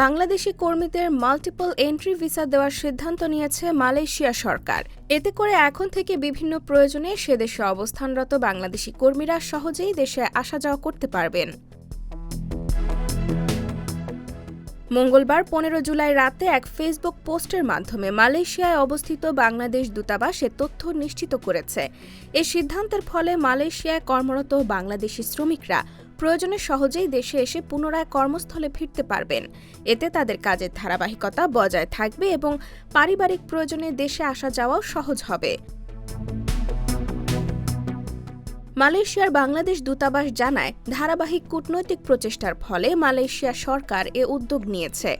বাংলাদেশি কর্মীদের multiple entry visa দেওয়ার সিদ্ধান্ত নিয়েছে মালয়েশিয়া সরকার। এতে করে এখন থেকে বিভিন্ন প্রয়োজনে সে দেশে অবস্থানরত বাংলাদেশি কর্মীরা সহজেই দেশে আসা যাওয়া করতে পারবেন। মঙ্গলবার পনেরো জুলাই রাতে এক ফেসবুক পোস্টের মাধ্যমে মালয়েশিয়ায় অবস্থিত বাংলাদেশ দূতাবাস এ তথ্য নিশ্চিত করেছে। এ সিদ্ধান্তের ফলে মালয়েশিয়ায় কর্মরত বাংলাদেশি শ্রমিকরা প্রয়োজনে সহজেই দেশে এসে পুনরায় কর্মস্থলে ফিরতে পারবেন। এতে তাদের কাজের ধারাবাহিকতা বজায় থাকবে এবং পারিবারিক প্রয়োজনে দেশে আসা যাওয়াও সহজ হবে। মালয়েশিয়ার বাংলাদেশ দূতাবাস জানায়, ধারাবাহিক কূটনৈতিক প্রচেষ্টার ফলে মালয়েশিয়া সরকার এ উদ্যোগ নিয়েছে।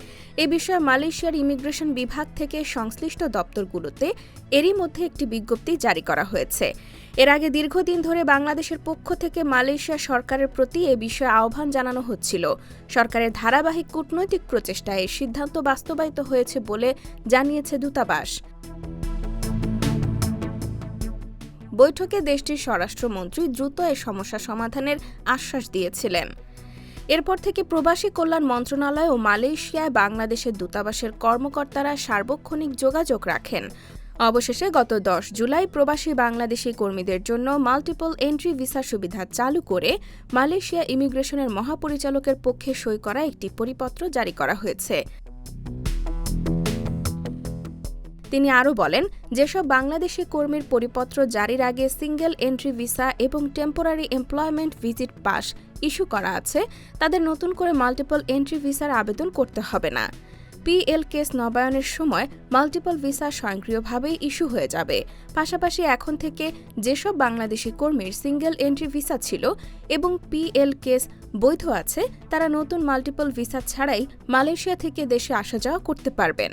এ বিষয়ে মালয়েশিয়ার ইমিগ্রেশন বিভাগ থেকে সংশ্লিষ্ট দপ্তরগুলোতে এরই মধ্যে একটি বিজ্ঞপ্তি জারি করা হয়েছে। এর আগে দীর্ঘদিন ধরে বাংলাদেশের পক্ষ থেকে মালয়েশিয়া সরকারের প্রতি এ বিষয়ে আহ্বান জানানো হচ্ছিল। সরকারের ধারাবাহিক কূটনৈতিক প্রচেষ্টায় সিদ্ধান্ত বাস্তবায়িত হয়েছে বলে জানিয়েছে দূতাবাস। বৈঠকে দেশটির স্বরাষ্ট্রমন্ত্রী দ্রুত এ সমস্যা সমাধানের আশ্বাস দিয়েছিলেন। এরপর থেকে প্রবাসী কল্যাণ মন্ত্রণালয় ও মালয়েশিয়ায় বাংলাদেশের দূতাবাসের কর্মকর্তারা সার্বক্ষণিক যোগাযোগ রাখেন। অবশেষে গত দশ জুলাই প্রবাসী বাংলাদেশি কর্মীদের জন্য মাল্টিপল এন্ট্রি ভিসা সুবিধা চালু করে মালয়েশিয়া ইমিগ্রেশনের মহাপরিচালকের পক্ষে সই করা একটি পরিপত্র জারি করা হয়েছে। তিনি আরও বলেন, যেসব বাংলাদেশি কর্মীর পরিপত্র জারির আগে সিঙ্গেল এন্ট্রি ভিসা এবং temporary employment visit pass issue করা আছে, তাদের নতুন করে মাল্টিপল এন্ট্রি ভিসার আবেদন করতে হবে না। পিএল কেস নবায়নের সময় মাল্টিপল ভিসা স্বয়ংক্রিয়ভাবেই ইস্যু হয়ে যাবে। পাশাপাশি এখন থেকে যেসব বাংলাদেশি কর্মীর সিঙ্গেল এন্ট্রি ভিসা ছিল এবং পিএল কেস বৈধ আছে, তারা নতুন মাল্টিপল ভিসা ছাড়াই মালয়েশিয়া থেকে দেশে আসা যাওয়া করতে পারবেন।